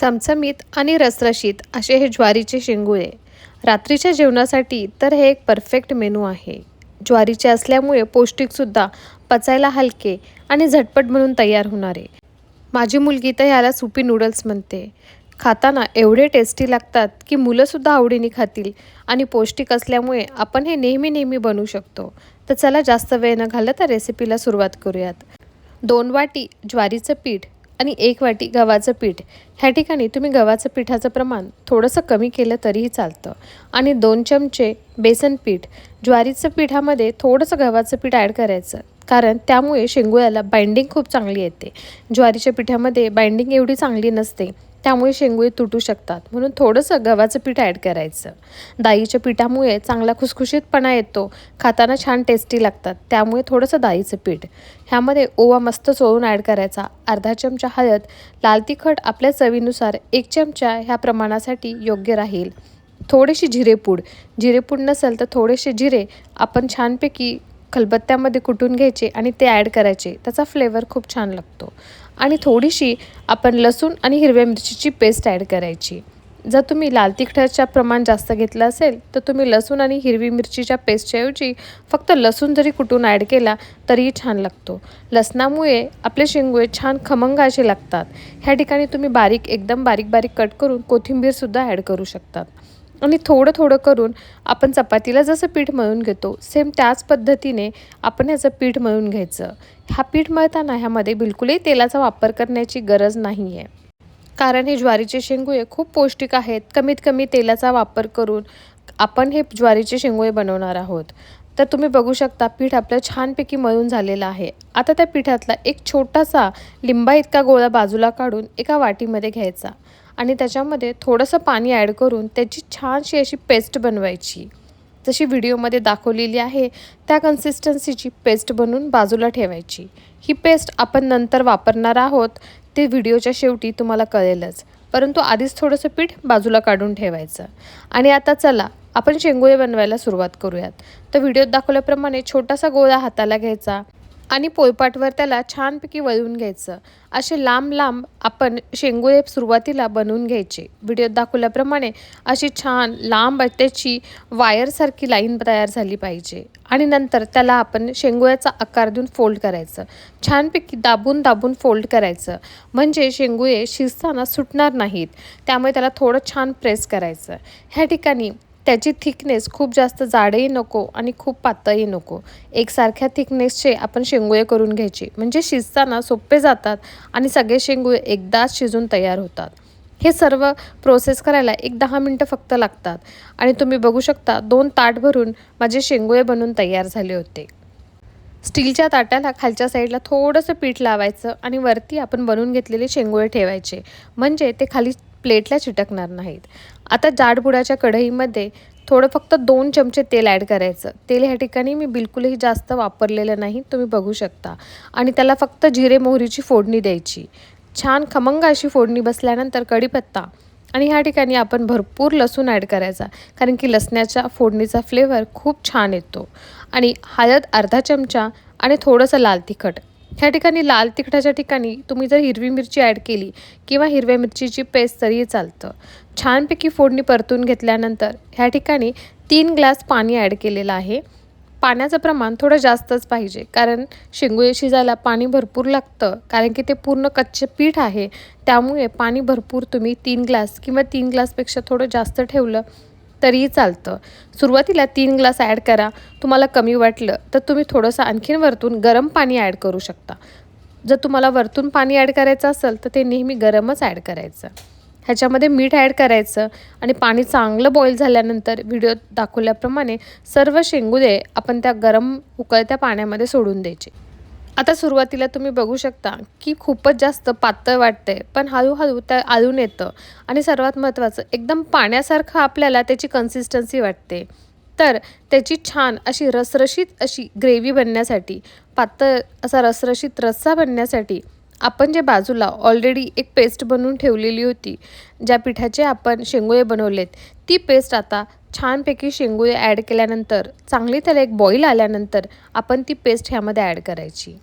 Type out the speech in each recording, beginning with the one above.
चमचमीत आणि रसरशीत असे हे ज्वारीचे शेंगुळे. रात्रीच्या जेवणासाठी तर हे एक परफेक्ट मेनू आहे. ज्वारीचे असल्यामुळे पौष्टिकसुद्धा पचायला हलके आणि झटपट म्हणून तयार होणारे. माझी मुलगी तर ह्याला सुपी नूडल्स म्हणते. खाताना एवढे टेस्टी लागतात की मुलंसुद्धा आवडीने खातील आणि पौष्टिक असल्यामुळे आपण हे नेहमी नेहमी बनवू शकतो. तर चला जास्त वेळ न घालता रेसिपीला सुरुवात करूयात. दोन वाटी ज्वारीचं पीठ आणि एक वाटी गव्हाचं पीठ. ह्या ठिकाणी तुम्ही गव्हाचं पिठाचं प्रमाण थोडंसं कमी केलं तरीही चालतं. आणि दोन चमचे बेसन पीठ. ज्वारीचं पिठामध्ये थोडंसं गव्हाचं पीठ ॲड करायचं. कारण त्यामुळे शेंगुळ्याला बाइंडिंग खूप चांगली येते. ज्वारीच्या पिठामध्ये बाइंडिंग एवढी चांगली नसते त्यामुळे शेंगुळे तुटू शकतात. म्हणून थोडंसं गव्हाचं पीठ ॲड करायचं. दाईच्या पिठामुळे चांगला खुसखुशीतपणा येतो खाताना छान टेस्टी लागतात त्यामुळे थोडंसं दाईचं पीठ. ह्यामध्ये ओवा मस्त चोळून ॲड करायचा. अर्धा चमचा हळद लाल तिखट आपल्या चवीनुसार एक चमचा ह्या प्रमाणासाठी योग्य राहील. थोडीशी जिरेपूड जिरेपूड नसेल तर थोडेसे जिरे आपण छानपैकी खलबत्त्यामध्ये कुटून घ्यायचे आणि ते ॲड करायचे. त्याचा फ्लेवर खूप छान लागतो. आणि थोडीशी आपण लसूण आणि हिरव्या मिरचीची पेस्ट ॲड करायची. जर तुम्ही लाल तिखटाच्या प्रमाण जास्त घेतलं असेल तर तुम्ही लसूण आणि हिरवी मिरचीच्या पेस्टच्याऐवजी फक्त लसूण जरी कुटून ॲड केला तरीही छान लागतो. लसणामुळे आपले शेंगुळे छान खमंग असे लागतात. ह्या ठिकाणी तुम्ही बारीक एकदम बारीक बारीक कट करून कोथिंबीरसुद्धा ॲड करू शकतात. आणि थोडं थोडं करून आपण चपातीला जसं पीठ मळून घेतो सेम त्याच पद्धतीने आपण ह्याचं पीठ मळून घ्यायचं. हा पीठ मळताना ह्यामध्ये बिलकुलही तेलाचा वापर करण्याची गरज नाही आहे कारण हे ज्वारीचे शेंगुळे खूप पौष्टिक आहेत. कमीत कमी तेलाचा वापर करून आपण हे ज्वारीचे शेंगोळे बनवणार आहोत. तर तुम्ही बघू शकता पीठ आपलं छानपैकी मळून झालेलं आहे. आता त्या पिठातला एक छोटासा लिंबा इतका गोळा बाजूला काढून एका वाटीमध्ये घ्यायचा आणि त्याच्यामध्ये थोडंसं पाणी ॲड करून त्याची छानशी अशी पेस्ट बनवायची. जशी व्हिडिओमध्ये दाखवलेली आहे त्या कन्सिस्टन्सीची पेस्ट बनवून बाजूला ठेवायची. ही पेस्ट आपण नंतर वापरणार आहोत ते व्हिडिओच्या शेवटी तुम्हाला कळेलच. परंतु आधीच थोडंसं पीठ बाजूला काढून ठेवायचं. आणि आता चला आपण शेंगोळे बनवायला सुरुवात करूयात. तर व्हिडिओत दाखवल्याप्रमाणे छोटासा गोळा हाताला घ्यायचा आणि पोळपाटवर त्याला छानपैकी वळून घ्यायचं. असे लांब लांब आपण शेंगोळे सुरुवातीला बनवून घ्यायचे. व्हिडिओत दाखवल्याप्रमाणे अशी छान लांब त्याची वायरसारखी लाईन तयार झाली पाहिजे आणि नंतर त्याला आपण शेंगोळ्याचा आकार देऊन फोल्ड करायचं. छानपैकी दाबून दाबून फोल्ड करायचं. म्हणजे शेंगुळे शिजताना सुटणार नाहीत. त्यामुळे त्याला थोडं छान प्रेस करायचं. ह्या ठिकाणी त्याची थिकनेस खूप जास्त जाडही नको आणि खूप पातळही नको. एकसारख्या थिकनेसचे आपण शेंगुळे करून घ्यायचे. म्हणजे शिजताना सोपे जातात आणि सगळे शेंगुळे एकदाच शिजून तयार होतात. हे सर्व प्रोसेस करायला एक दहा मिनटं फक्त लागतात. आणि तुम्ही बघू शकता दोन ताट भरून माझे शेंगुळे बनून तयार झाले होते. स्टीलच्या ताटाला खालच्या साईडला थोडंसं पीठ लावायचं आणि वरती आपण बनवून घेतलेले शेंगुळे ठेवायचे. म्हणजे ते खाली प्लेटला चिटकणार नाहीत. आता जाडबुडाच्या कढईमध्ये थोडं फक्त दोन चमचे तेल ॲड करायचं. तेल ह्या ठिकाणी मी बिलकुलही जास्त वापरलेलं नाही तुम्ही बघू शकता. आणि त्याला फक्त जिरे मोहरीची फोडणी द्यायची. छान खमंग अशी फोडणी बसल्यानंतर कढीपत्ता आणि ह्या ठिकाणी आपण भरपूर लसूण ॲड करायचा कारण की लसण्याच्या फोडणीचा फ्लेवर खूप छान येतो. आणि हळद अर्धा चमचा आणि थोडंसं लाल तिखट. ह्या ठिकाणी लाल तिखटाच्या ठिकाणी तुम्ही जर हिरवी मिरची ॲड केली किंवा हिरव्या मिरचीची पेस्ट तरीही चालतं. छानपैकी फोडणी परतून घेतल्यानंतर ह्या ठिकाणी तीन ग्लास पाणी ॲड केलेलं आहे. पाण्याचं प्रमाण थोडं जास्तच पाहिजे कारण शेंगुळे शिजायला पाणी भरपूर लागतं कारण की ते पूर्ण कच्चे पीठ आहे. त्यामुळे पाणी भरपूर तुम्ही तीन ग्लास किंवा तीन ग्लासपेक्षा थोडं जास्त ठेवलं तरीही चालतं. सुरुवातीला तीन ग्लास ॲड करा. तुम्हाला कमी वाटलं तर तुम्ही थोडंसं आणखीन वरतून गरम पाणी ॲड करू शकता. जर तुम्हाला वरतून पाणी ॲड करायचं असेल तर ते नेहमी गरमच ॲड करायचं. ह्याच्यामध्ये मीठ ॲड करायचं आणि पाणी चांगलं बॉईल झाल्यानंतर व्हिडिओ दाखवल्याप्रमाणे सर्व शेंगुदे आपण त्या गरम उकळत्या पाण्यामध्ये सोडून द्यायचे. आता सुरुवातीला तुम्ही बघू शकता की खूपच जास्त पातळ वाटते पण हळूहळू त्या आळून येतं. आणि सर्वात महत्त्वाचं एकदम पाण्यासारखं आपल्याला त्याची कन्सिस्टन्सी वाटते. तर त्याची छान अशी रसरशीत अशी ग्रेव्ही बनण्यासाठी पातळ असा रसरशीत रस्सा बनण्यासाठी आपण जे बाजूला ऑलरेडी एक पेस्ट बनवून ठेवलेली होती ज्या पिठाचे आपण शेंगुळे बनवलेत ती पेस्ट आता छानपैकी शेंगुळे ॲड केल्यानंतर चांगली त्याला एक बॉईल आल्यानंतर आपण ती पेस्ट ह्यामध्ये ॲड करायची.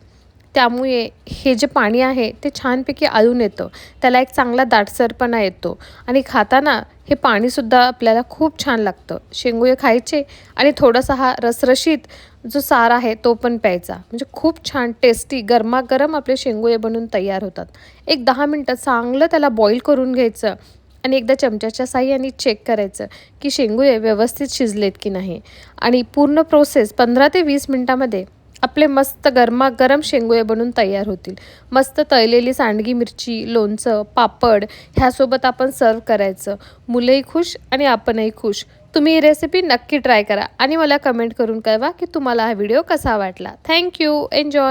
त्यामुळे हे जे पाणी आहे ते छानपैकी आळून येतं. त्याला एक चांगला दाटसरपणा येतो. आणि खाताना हे पाणीसुद्धा आपल्याला खूप छान लागतं. शेंगुळे खायचे आणि थोडासा हा रसरशीत जो सार आहे तो पण प्यायचा. म्हणजे खूप छान टेस्टी गरमागरम आपले शेंगुळे बनून तयार होतात. एक दहा मिनटं चांगलं त्याला बॉईल करून घ्यायचं आणि एकदा चमच्याच्या साह्याने चेक करायचं की शेंगुळे व्यवस्थित शिजलेत की नाही. आणि पूर्ण प्रोसेस पंधरा ते वीस मिनटामध्ये आपले मस्त गरमागरम शेंगुळे बनून तयार होतील. मस्त तळलेली सांडगी मिरची लोणचं पापड ह्यासोबत आपण सर्व करायचं. मुलंही खुश आणि आपणही खुश. तुम्ही ही रेसिपी नक्की ट्राय करा आणि मला कमेंट करून कळवा की तुम्हाला हा व्हिडिओ कसा वाटला. Thank you enjoy